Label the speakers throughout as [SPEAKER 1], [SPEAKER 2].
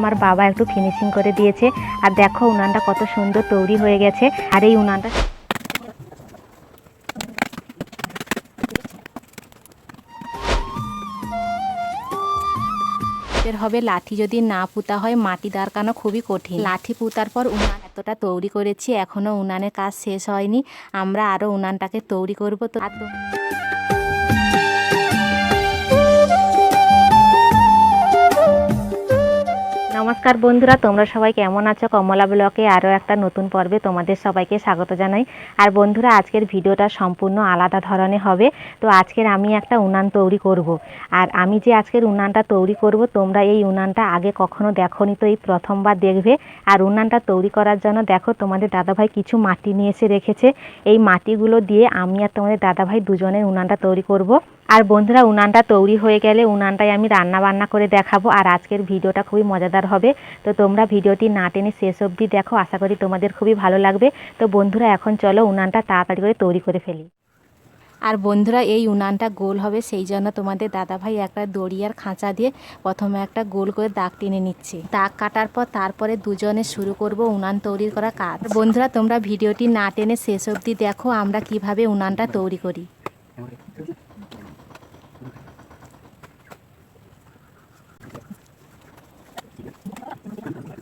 [SPEAKER 1] আমার বাবা একটু ফিনিশিং করে দিয়েছে। আর দেখো উনানটা কত সুন্দর তৈরি হয়ে গেছে। আর এই উনানটা হবে লাঠি। যদি না পুতা হয়, মাটি দাঁড়কানো খুবই কঠিন। লাঠি পুতার পর উনান এতটা তৈরি করেছি, এখনও উনানের কাজ শেষ হয়নি। আমরা আরও উনানটাকে তৈরি করব। তো নমস্কার বন্ধুরা, তোমরা সবাই কেমন আছো? কমলা ব্লকে আরও একটা নতুন পর্বে তোমাদের সবাইকে স্বাগত জানাই। আর বন্ধুরা, আজকের ভিডিওটা সম্পূর্ণ আলাদা ধরনের হবে। তো আজকের আমি একটা উনান তৈরি করব। আর আমি যে আজকের উনানটা তৈরি করব, তোমরা এই উনানটা আগে কখনো দেখোনি তো এই প্রথমবার দেখবে। আর উনানটা তৈরি করার জন্য দেখো, তোমাদের দাদাভাই কিছু মাটি নিয়ে এসে রেখেছে। এই মাটিগুলো দিয়ে আমি আর তোমাদের দাদাভাই দুজনের উনানটা তৈরি করব। আর বন্ধুরা, উনানটা তৈরি হয়ে গেলে উনানটাই আমি রান্না বান্না করে দেখাবো। আর আজকের ভিডিওটা খুবই মজাদার হবে। তো তোমরা ভিডিওটি না টেনে শেষ অবধি দেখো। আশা করি তোমাদের খুবই ভালো লাগবে। তো বন্ধুরা, এখন চলো উনানটা তাড়াতাড়ি করে তৈরি করে ফেলি। আর বন্ধুরা, এই উনানটা গোল হবে সেই জন্য তোমাদের দাদাভাই একটা দড়িয়ার খাঁচা দিয়ে প্রথমে একটা গোল করে দাগ টেনে নিচ্ছে। দাগ কাটার পর তারপরে দুজনে শুরু করব উনান তৈরি করা কাজ। বন্ধুরা, তোমরা ভিডিওটি না টেনে শেষ অবধি দেখো আমরা কীভাবে উনানটা তৈরি করি।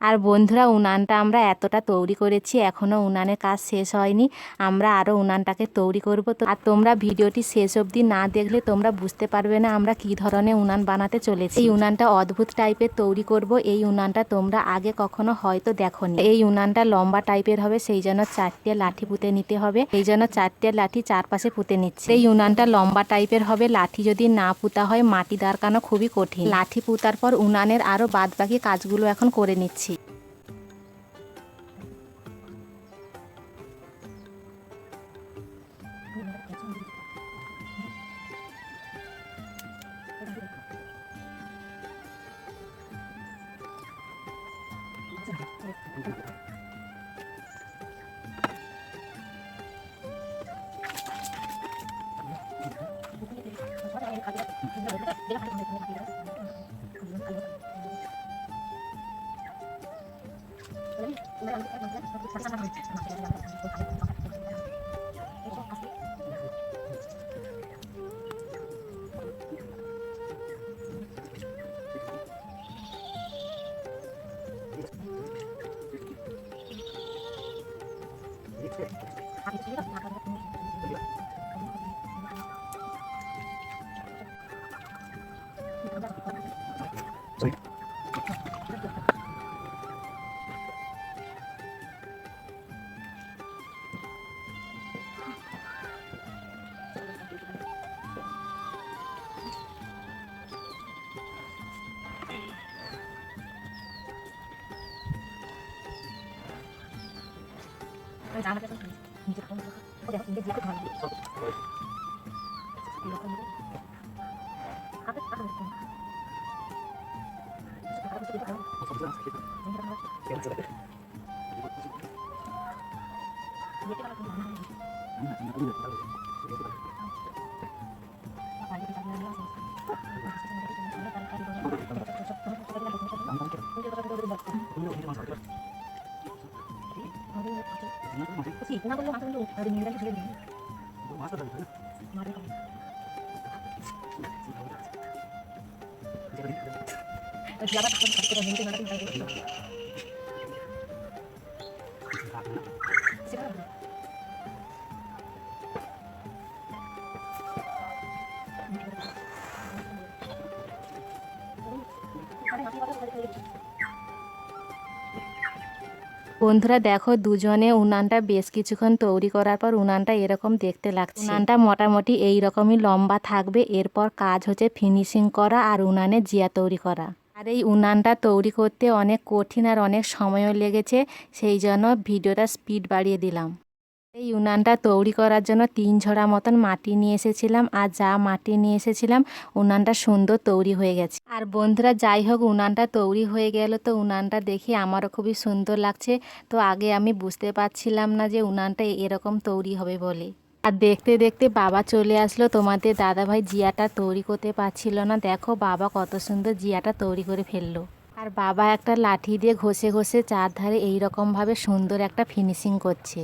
[SPEAKER 1] আর বন্ধুরা, উনানটা আমরা এতটা তৈরি করেছি এখনও উনানের কাজ শেষ হয়নি। আমরা আরও উনানটাকে তৈরি করব। তো, আর তোমরা ভিডিওটি শেষ অবধি না দেখলে তোমরা বুঝতে পারবে না আমরা কি ধরনের উনান বানাতে চলেছি। এই উনানটা অদ্ভুত টাইপের তৈরি করব। এই উনানটা তোমরা আগে কখনো হয়তো দেখোনি। এই উনানটা লম্বা টাইপের হবে, সেই জন্য চারটে লাঠি পুঁতে নিতে হবে। সেই জন্য চারটে লাঠি চারপাশে পুঁতে নিচ্ছে। এই উনানটা লম্বা টাইপের হবে, লাঠি যদি না পুঁতা হয়, মাটি দাঁড়কানো খুবই কঠিন। লাঠি পুতার পর উনানের আরও বাদবাকি কাজগুলো এখন করে নিচ্ছি। de la 谁？拿了这双，你就不用喝。我两你鞋子也。 그치, 공항 걸로 가서 좀 다른 일을 해주시겠네. 뭐, 마스터 다니까요? বন্ধুরা, দেখো দুজনে উনানটা বেশ কিছুক্ষণ তৈরি করার পর উনানটা এরকম দেখতে লাগছে। উনানটা মোটামুটি এই রকমই লম্বা থাকবে, এরপর কাজ হচ্ছে ফিনিশিং করা আর উনানে জিয়া তৈরি করা। আর এই উনানটা তৈরি করতে অনেক কঠিন আর অনেক সময়ও লেগেছে, সেই জন্য ভিডিওটা স্পিড বাড়িয়ে দিলাম। এই উনানটা তৈরি করার জন্য তিন ঝোড়া মতন মাটি নিয়ে এসেছিলাম আর যা মাটি নিয়ে এসেছিলাম, উনানটা সুন্দর তৈরি হয়ে গেছে। আর বন্ধুরা, যাই হোক, উনানটা তৈরি হয়ে গেল তো উনানটা দেখে আমারও খুবই সুন্দর লাগছে। তো আগে আমি বুঝতে পারছিলাম না যে উনানটা এরকম তৈরি হবে বলে। আর দেখতে দেখতে বাবা চলে আসলো। তোমাদের দাদাভাই জিয়াটা তৈরি করতে পারছিল না। দেখো বাবা কত সুন্দর জিয়াটা তৈরি করে ফেলল। আর বাবা একটা লাঠি দিয়ে ঘষে ঘষে চারধারে এইরকমভাবে সুন্দর একটা ফিনিশিং করছে।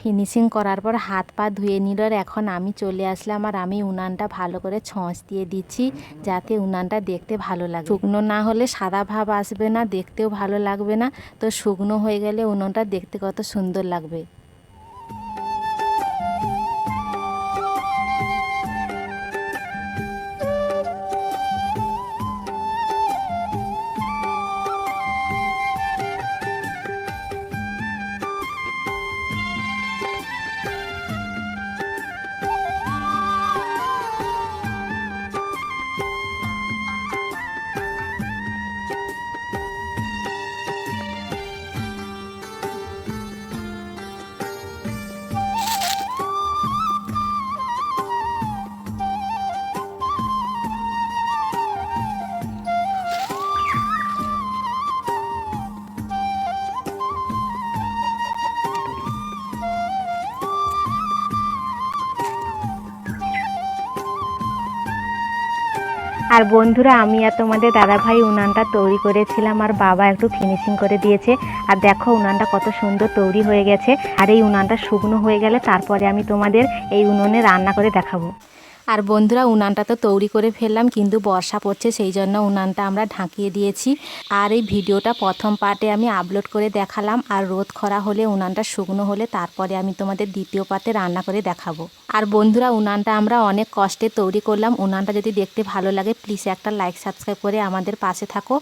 [SPEAKER 1] ফিনিশিং করার পর হাত পা ধুয়ে নিল আর এখন আমি চলে আসলাম আর আমি উনানটা ভালো করে ছঁচ দিয়ে দিচ্ছি যাতে উনানটা দেখতে ভালো লাগে। শুকনো না হলে সাদা ভাব আসবে না, দেখতেও ভালো লাগবে না। তো শুকনো হয়ে গেলে উনুনটা দেখতে কত সুন্দর লাগবে। আর বন্ধুরা, আমি আর তোমাদের দাদাভাই উনানটা তৈরি করেছিলাম আর বাবা একটু ফিনিশিং করে দিয়েছে। আর দেখো উনানটা কত সুন্দর তৈরি হয়ে গেছে। আর এই উনানটা শুকনো হয়ে গেলে তারপরে আমি তোমাদের এই উনুনে রান্না করে দেখাবো। আর বন্ধুরা, উনানটা তো তৈরি করে ফেললাম, কিন্তু বর্ষা পড়ছে, সেই জন্য উনানটা আমরা ঢাকিয়ে দিয়েছি। আর এই ভিডিওটা প্রথম পার্টে আমি আপলোড করে দেখালাম, আর রোদ খরা হলে উনানটা শুকনো হলে তারপরে আমি তোমাদের দ্বিতীয় পার্টে রান্না করে দেখাবো। আর বন্ধুরা, উনানটা আমরা অনেক কষ্টে তৈরি করলাম। উনানটা যদি দেখতে ভালো লাগে প্লিজ একটা লাইক সাবস্ক্রাইব করে আমাদের পাশে থাকো।